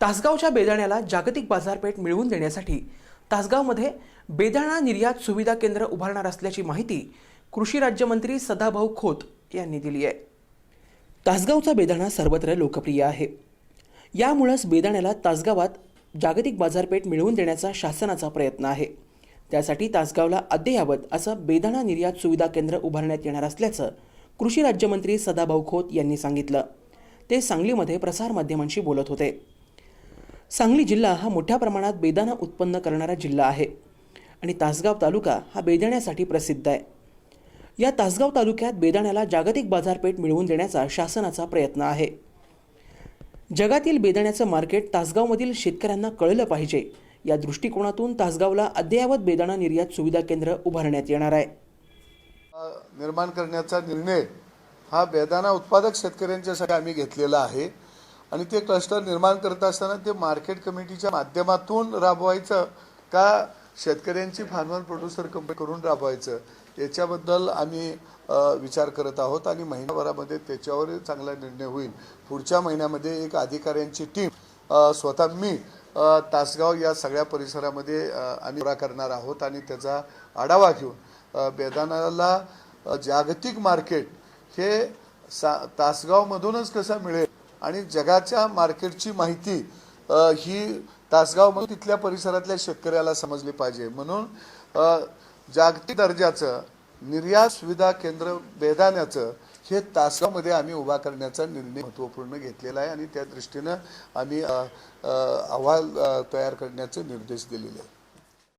तासगावच्या बेदाण्याला जागतिक बाजारपेठ मिळवून देण्यासाठी तासगावमध्ये बेदाणा निर्यात सुविधा केंद्र उभारणार असल्याची माहिती कृषी राज्यमंत्री सदाभाऊ खोत यांनी दिली आहे. तासगावचा बेदाणा सर्वत्र लोकप्रिय आहे. यामुळंच बेदाण्याला तासगावात जागतिक बाजारपेठ मिळवून देण्याचा शासनाचा प्रयत्न आहे. त्यासाठी तासगावला अद्ययावत असं बेदाणा निर्यात सुविधा केंद्र उभारण्यात येणार असल्याचं कृषी राज्यमंत्री सदाभाऊ खोत यांनी सांगितलं. ते सांगलीमध्ये प्रसारमाध्यमांशी बोलत होते. सांगली जिल्हा हा मोठ्या प्रमाणात बेदाणा उत्पन्न करणारा जिल्हा आहे. आणि तासगाव तालुका हा बेदाण्यासाठी प्रसिद्ध आहे. या तासगाव तालुक्यात बेदाण्याला जागतिक बाजारपेठ मिळवून देण्याचा शासनाचा प्रयत्न आहे. जगातील बेदाण्याचं मार्केट तासगावमधील शेतकऱ्यांना कळलं पाहिजे. या दृष्टिकोनातून तासगावला अद्ययावत बेदाणा निर्यात सुविधा केंद्र उभारण्यात येणार आहे. निर्माण करण्याचा निर्णय हा बेदाणा उत्पादक शेतकऱ्यांच्यासाठी आम्ही घेतलेला आहे. आणि ते क्लस्टर निर्माण करत असताना ते मार्केट कमिटीच्या माध्यमातून राबवायचं का शेतकऱ्यांची फार्मर प्रोड्युसर कंपनी करून राबवायचं? याच्याबद्दल आम्ही विचार करत आहोत आणि महिनाभरामध्ये त्याच्यावर चांगला निर्णय होईल. पुढच्या महिन्यामध्ये एक अधिकाऱ्यांची टीम स्वतः मी तासगाव या सगळ्या परिसरामध्ये आम्ही दौरा करणार आहोत आणि त्याचा आढावा घेऊन बेदानाला जागतिक मार्केट हे सा तासगावमधूनच कसं मिळेल आणि जगाच्या मार्केटची माहिती ही तासगाव तिथल्या परिसरातल्या शेतकऱ्याला समजली पाहिजे. म्हणून जागतिक दर्जाचं निर्यात सुविधा केंद्र बेदाण्याचं हे तासगावमध्ये आम्ही उभा करण्याचा निर्णय महत्त्वपूर्ण घेतलेला आहे आणि त्या दृष्टीनं आम्ही अहवाल तयार करण्याचे निर्देश दिलेले आहेत.